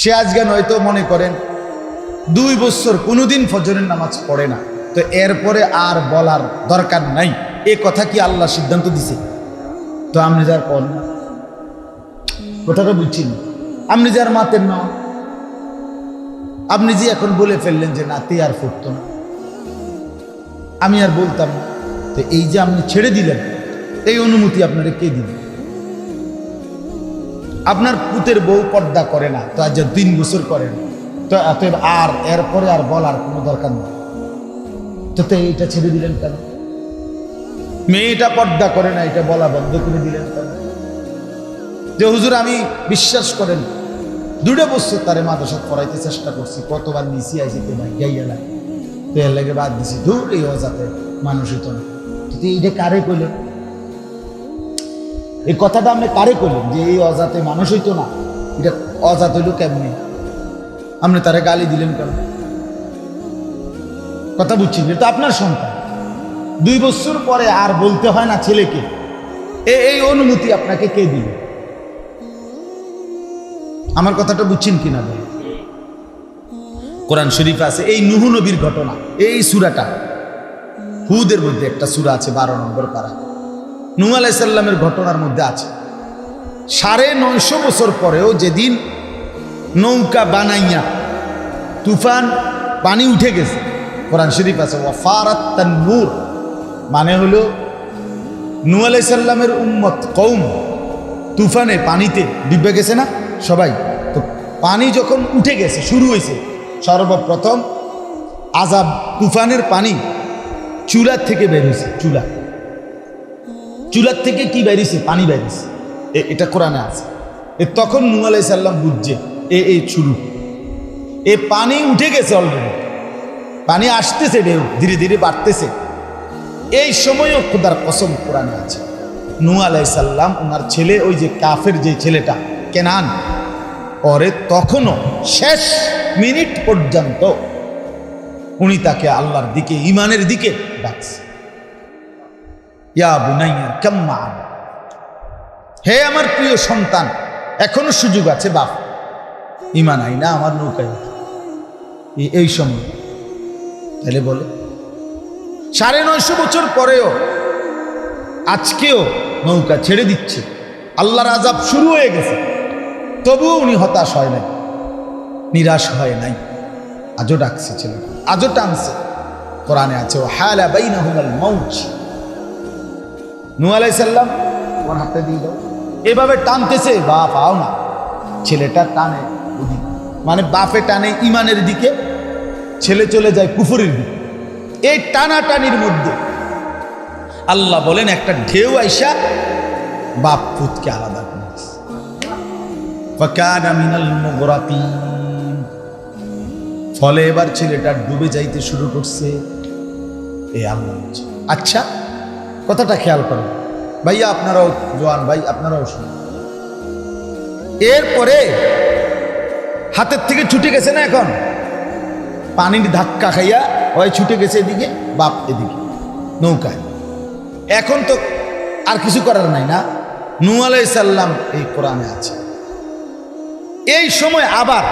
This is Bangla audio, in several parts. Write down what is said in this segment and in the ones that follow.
সে আজকে নয়তো মনে করেন দুই বছর কোনোদিন ফজরের নামাজ পড়ে না। তো এরপরে আর বলার দরকার নাই। এ কথা কি আল্লাহ সিদ্ধান্ত দিছে? তো আপনি যার কর কথাটা বুঝছি না। আপনি যার মাতের না আপনি যে এখন বলে ফেললেন যে নাতি আর ফুটতো না। আমি আর বলতাম তো এই যে আপনি ছেড়ে দিলেন, এই অনুমতি আপনারা কে দিলেন আপনার পুতের বউ পর্দা করে না, তো আজ তিন বছর করেন, তো অতএব আর এরপরে আর বলার কোনো দরকার নেই। তো তো এইটা ছেড়ে দিলেন কেন? মেয়েটা পর্দা করে না, এটা বলা বন্ধ করে দিলেন কেন? যে হুজুর, আমি বিশ্বাস করেন, দুটো বছর তারে মাদ্রাসা পড়াইতে চেষ্টা করছি, কতবার নিচি আইসি তো ভাই গাইয়া লাগে তো এর লাগে বাদ দিছি দূর এই অজাতে মানুষই তো না। তো এইটা কারে কইলেন? এই কথাটা আপনি কারে কইলেন যে এই অজাতে মানুষ হইতো না, এটা অজাত হইল কেমনি? আপনি তারে গালি দিলেন কেন? কথা বুঝছেন? এটা আপনার সন্তান। দুই বছর পরে আর বলতে হয় না ছেলেকে। এই অনুমতি আপনাকে কে দিল? আমার কথাটা বুঝছেন কিনা ভাই? কোরআন শরীফ আছে, এই নুহু নবীর ঘটনা, এই সুরাটা। হুদের মধ্যে একটা সুরা আছে, বারো নম্বর পারা। নুহ আলাইসাল্লামের ঘটনার মধ্যে আছে। সাড়ে নয়শো বছর পরেও যেদিন নৌকা বানাইয়া তুফান, পানি উঠে গেছে, কোরআন শরীফ আছে ওয়াফারাত নূর মানে হলো নূ আলাইসাল্লামের উম্মত কৌম তুফানে পানিতে ডিব্বে গেছে না সবাই? তো পানি যখন উঠে গেছে, শুরু হয়েছে, সর্বপ্রথম আজাব তুফানের পানি চুলার থেকে বের হয়েছে, চুলা। চুলার থেকে কি বেরিয়েছে পানি বেরিয়েছে এ- এটা কোরআনে আছে। এ, তখন নূ আলাইসাল্লাম বুঝছে, এ এই শুরু। এ পানি উঠে গেছে অলরেডি পানি আসতেছে ঢেউ, ধীরে ধীরে বাড়তেছে। এই সময়ও খোদার কসম কোরআনে আছে। নূ আলাইসাল্লাম ওনার ছেলে, ওই যে কাফের যে ছেলেটা, কেনান, পরে তখনও শেষ মিনিট পর্যন্ত উনি তাকে আল্লাহর দিকে ইমানের দিকে ডাকছে। ইয়া। হে আমার প্রিয় সন্তান, এখনও সুযোগ আছে, বাপ। ইমান আই না আমার নৌকায়। এই- সময়। তাহলে বলে, সাড়ে নয়শো বছর পরেও আজকেও নৌকা ছেড়ে দিচ্ছে। আল্লাহর আজাব শুরু হয়ে গেছে। তবুও উনি হতাশ হয় নাই, নিরাশ হয় নাই। আজও ডাকছে ছেলে আজও টানছে। কোরআনে আছে ও হালা বাইনাহুমাল মাউত। নু আলাইসাল্লাম ওর হাতে দিয়ে দাও। এভাবে টানতেছে বা পাও না। ছেলেটা টানে মানে বাপে টানে ইমানের দিকে, ছেলে চলে যায় কুফুরের দিকে। এই টানাটানির মধ্যে আল্লাহ বলেন, একটা ঢেউ আইসা বাপ পুতকে আলাদা করে ফলে এবার ছেলেটা ডুবে যাইতে শুরু করছে। এ আল্লাহ আচ্ছা কথাটা খেয়াল করেন। ভাইয়া, আপনারাও, জোয়ান ভাই, আপনারাও শুনুন। এরপরে হাতের থেকে ছুটে গেছে না এখন? পানির ধাক্কা খাইয়া হয় ছুটে গেছে এদিকে, বাপ এদিকে, নৌকায়। এখন তো আর কিছু করার নাই না। নু আলাইসাল্লাম এই কোরআনে আছে। এই সময় আবার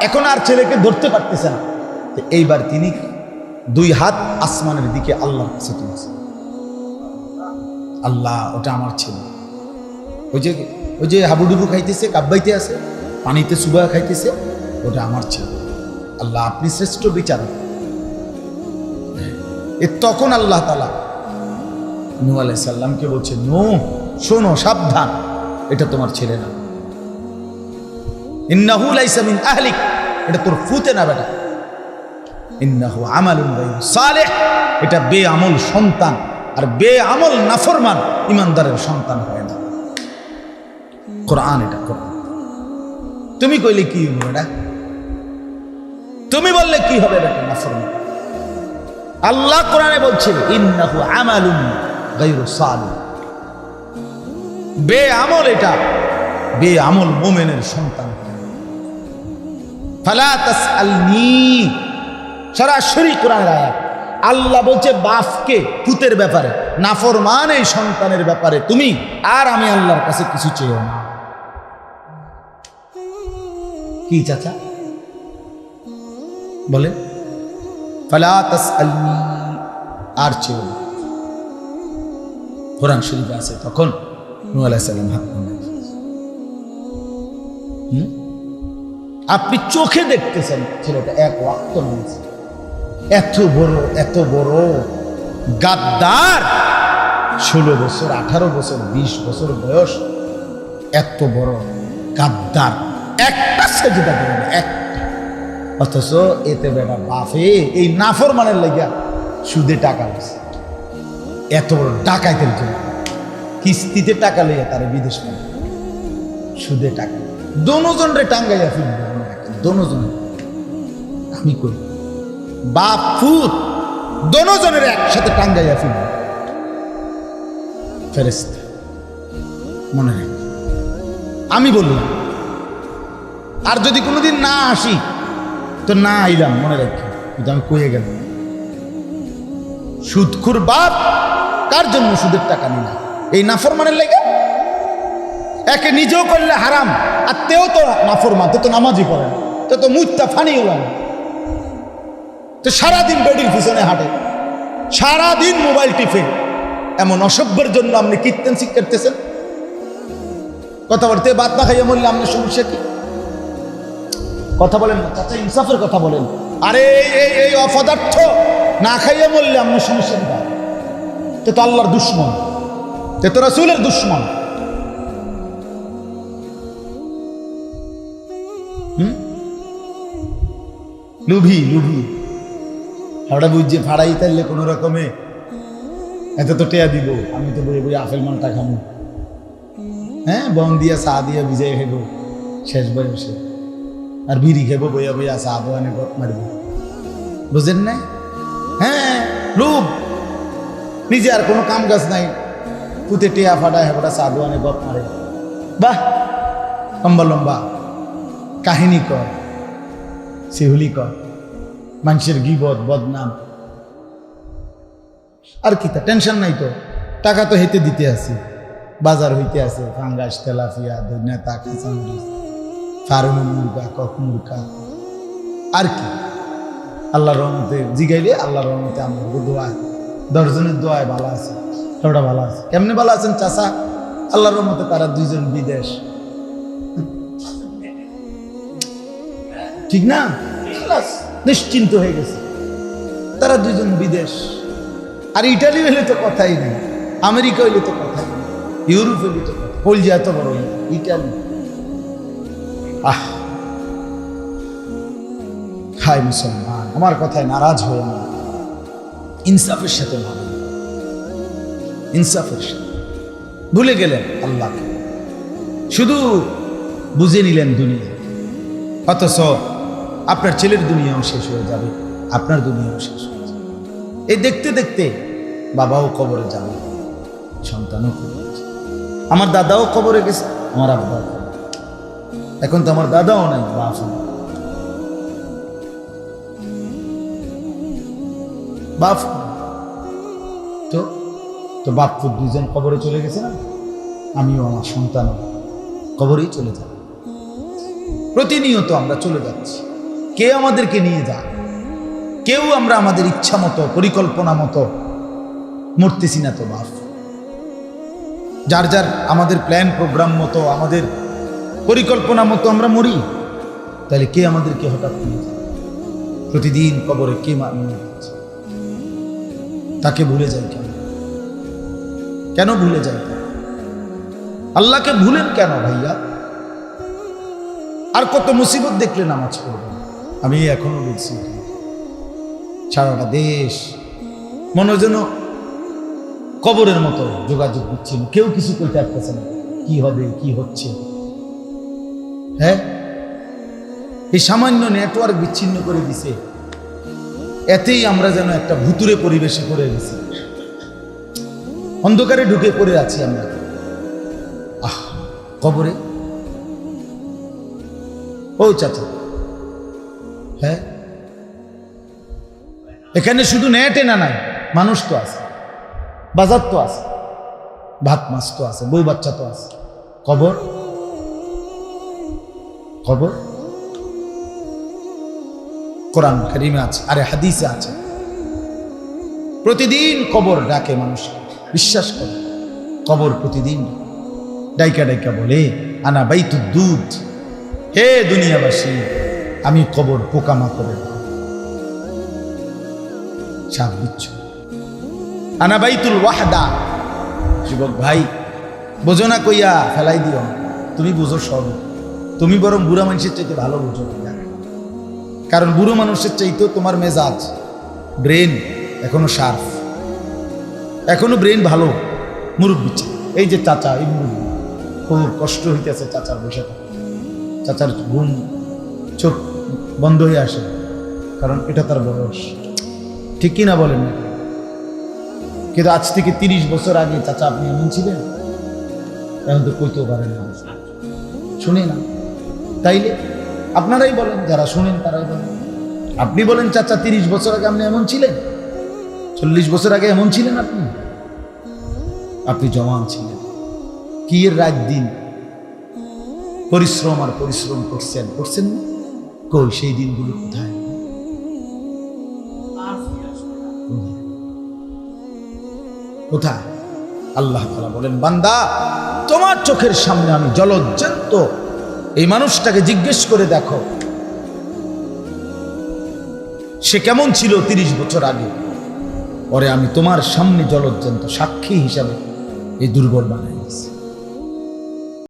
এখন আর ছেলেকে ধরতে পারতেছে না। এইবার তিনি দুই হাত আসমানের দিকে আল্লাহর কাছে তুলেছে। আল্লাহ, ওটা আমার ছেলে। ওই যে ওই যে হাবুডুবু খাইতেছে, কাব্বাইতে আছে, পানিতে সুবা খাইতেছে, ওটা আমার ছেলে। আল্লাহ, আপনি শ্রেষ্ঠ বিচারক। এ তখন আল্লাহ তালা নু আলাই আলাইসাল্লামকে বলছে নো শোনো, সাবধান, এটা তোমার ছেলে না। ইন্নাহু লাইসা মিন আহলিক, এটা তোর ফুতে না বেটা। ইন্নাহু আমালুন সালেহ, এটা বেআমল সন্তান। আর বে আমল নাফরমান ইমানদারের সন্তান হয় না। কোরআন এটা কোরআন। তুমি কইলে কি হইব এটা? তুমি বললে কি হবে বেটা নাফরমান? আল্লাহ কোরআনে বলছে, ইন্নাহু আমালুন গায়রু সালিহ। বেআমল এটা, বেআমল মোমেনের সন্তান ফালা তাসআলনি, সরাসরি কোরআন আয়াত। আল্লাহ বলছে, বাপকে পুতের ব্যাপারে, নাফরমান এই সন্তানের ব্যাপারে তুমি, আর আমি আল্লাহর কাছে কিছু চেয়েও না। কি চাচা? বলে আর চেও না। কোরআন শরীফ আছে তখন আলাইহিস হাত আপনি চোখে দেখতেছেন ছেলেটা, এক ওয়াক্ত নিয়েছে এত বড় এত বড় গাদ্দার। ষোলো বছর, আঠারো বছর, বিশ বছর বয়স, এত বড় গাদ্দার। একটা সেজদা করে না, একটা। অথচ এতে বেটা বাফে এই নাফর মানের লেগা সুদে টাকা লইছে। এত বড় ডাকাইতের জন্য। কিস্তিতে টাকা লইয়া তারা বিদেশ মানে সুদে টাকা। দোনোজন রে টাঙ্গাইয়া ফিরবে দোনোজন। আমি কই? বাপ ফুত দোনোজনের একসাথে টাঙ্গাইয়া ফিরবে ফেরেস্তা মনে রাখ, আমি বললাম, আর যদি কোনোদিন না আসি, তো না আইলাম, মনে রাখি, কিন্তু আমি কয়ে গেলাম, সুদখুর বাপ, কার জন্য সুদের টাকা নিলাম এই নাফর নাফরমানের লেগে? একে নিজেও করলে হারাম, আর তেও তো নাফরমান, তো তো নামাজই পড়ে তো তো মুত্তা ফানি হলাম তো সারাদিন বেডির পিছনে হাঁটে। সারাদিন মোবাইল টিপে। এমন অসভ্যের জন্য আপনি কীর্তন শিক্ষার্থেছেন কথা বলতে বাদ না খাইয়ে মরলে আপনার সমস্যা কি? কথা বলেন না, চাচা, ইনসাফের কথা বলেন। আরে এই এই অপদার্থ না খাইয়ে মরলে আপনার সমস্যা কি? তে তো আল্লাহর দুশ্মন। তে তো রসুলের দুশ্মন? লুভি লুভি। হাওড়া বুঝছে, ফাড়াই তাইলে কোনো রকমে। এত তো টেয়া দিব, আমি তো বই বই আপেল মালটা খামো। হ্যাঁ বন দিয়া চা দিয়া ভিজাই খাইব, শেষ বয়সে। আর বিড়ি খাইব, বইয়া বইয়া চা গপ মারব। বুঝেন না হ্যাঁ লোভ নিজে আর কোনো কাম কাজ নাই। পুঁতে টেয়া ফাটা হেফাটা চা দোকানে গপ মারে। বাহ, লম্বা লম্বা। কাহিনী কর সেহুলি কর। মানুষের গিবদ বদনাম। আর কি তা, টেনশন নাই তো। টাকা তো হেঁটে দিতে আছে। বাজার হইতে আছে, ফাঙ্গাস তেলাফিয়া ধন্যতা কাঁচামরিচ ফার্মের মুরগা, কক, মুরগা। আর কি। আল্লাহ রহমতে জিগাইলে আল্লাহ রহমতে আমার দোয়া দশজনের দোয়ায় ভালো আছে সবটা ভালো আছে। কেমনে ভালো আছেন চাষা আল্লাহ রহমতে তারা দুইজন বিদেশ। ঠিক না? নিশ্চিন্ত হয়ে গেছে। তারা দুজন বিদেশ। আর ইটালি হইলে তো কথাই নেই, আমেরিকা হইলে তো কথাই নেই, ইউরোপ হইলে তো কলজি এত বড় ইটালি। আহ। হাই মুসলমান, আমার কথায় নারাজ হয়ে না। ইনসাফের সাথে ভাবেন ইনসাফের সাথে। ভুলে গেলেন আল্লাহকে। শুধু বুঝে নিলেন দুনিয়া অথচ আপনার ছেলের দুনিয়াও শেষ হয়ে যাবে, আপনার দুনিয়াও শেষ হয়ে যাবে এই দেখতে দেখতে বাবাও কবরে যাবে, সন্তানও কবরে। আমার দাদাও কবরে গেছে, আমার আব্বাও। এখন তো আমার দাদাও নাই বাপ। বাপ, তো তো বাপ ফুট দুজন কবরে চলে গেছে না আমিও আমার সন্তানও কবরেই চলে যাব প্রতিনিয়ত আমরা চলে যাচ্ছি কে আমাদেরকে নিয়ে যায়? কেউ আমরা আমাদের ইচ্ছা মতো, পরিকল্পনা মতো মরতেছি না তো বাপ। যার যার আমাদের প্ল্যান প্রোগ্রাম মতো, আমাদের পরিকল্পনা মতো আমরা মরি, তাহলে কে আমাদেরকে হঠাৎ নিয়ে যায়? প্রতিদিন কবরে কে মা- নিয়ে যাচ্ছে তাকে ভুলে যায় কেন? কেন ভুলে যায় আল্লাহকে ভুলেন কেন ভাইয়া? আর কত মুসিবত দেখলে নামাজ পড়বেন? আমি এখনও বলছি, সারাটা দেশ মনে যেন কবরের মতো যোগাযোগ বিচ্ছিন্ন। কেউ কিছু করতে পারতেছে না, কি হবে, কি হচ্ছে। হ্যাঁ? এই সামান্য নেটওয়ার্ক বিচ্ছিন্ন করে দিছে, এতেই আমরা যেন একটা ভুতুরে পরিবেশে করে গেছি। অন্ধকারে ঢুকে পড়ে আছি আমরা। আহ, কবরে? ও চাচা হ্যাঁ? এখানে শুধু নেটে না নাই, মানুষ তো আছে, বাজার তো আছে, ভাত মাছ তো আছে, বউ বাচ্চা তো আছে। কবর কবর কোরআন করিমে আছে, আরে হাদিসে আছে। প্রতিদিন কবর ডাকে মানুষ, বিশ্বাস করে কবর প্রতিদিন ডাইকা ডাইকা বলে, আনা বাইতু দুধ, হে দুনিয়াবাসী আমি কবর পোকামা করে সাপ দিচ্ছ। আনা বাইতুল ওয়াহদা। যুবক ভাই, বোঝো না কইয়া ফেলাই দিও। তুমি বুঝো সব। তুমি বরং বুড়া মানুষের চাইতে ভালো বুঝো। কারণ বুড়ো মানুষের চাইতেও তোমার মেজাজ, ব্রেন এখনও শার্প। এখনও ব্রেন ভালো। মুরব্বী চাই। এই যে চাচা, এই মুরব্বী। খুব কষ্ট হইতেছে চাচার বসে চাচার ঘুম চোখ বন্ধ হয়ে আসে, কারণ এটা তার বয়স। ঠিক বলেন না কিন্তু আজ থেকে তিরিশ বছর আগে চাচা আপনি এমন ছিলেন? এখন তো কইতেও পারেন না। শুনে না। তাইলে আপনারাই বলেন, যারা শুনেন তারাই বলেন। আপনি বলেন, চাচা, তিরিশ বছর আগে আপনি এমন ছিলেন? চল্লিশ বছর আগে এমন ছিলেন আপনি? আপনি জওয়ান ছিলেন। কি রাত দিন? পরিশ্রম আর পরিশ্রম করছেন করছেন না? কই সেই দিনগুলো কোথায়? কোথায়? আল্লাহ তাআলা বলেন, বান্দা, তোমার চোখের সামনে আমি জলজ্জান্ত। এই মানুষটাকে জিজ্ঞেস করে দেখো, সে কেমন ছিল তিরিশ বছর আগে? পরে আমি তোমার সামনে জলজ্জান্ত সাক্ষী হিসাবে এই দুর্বল বানাই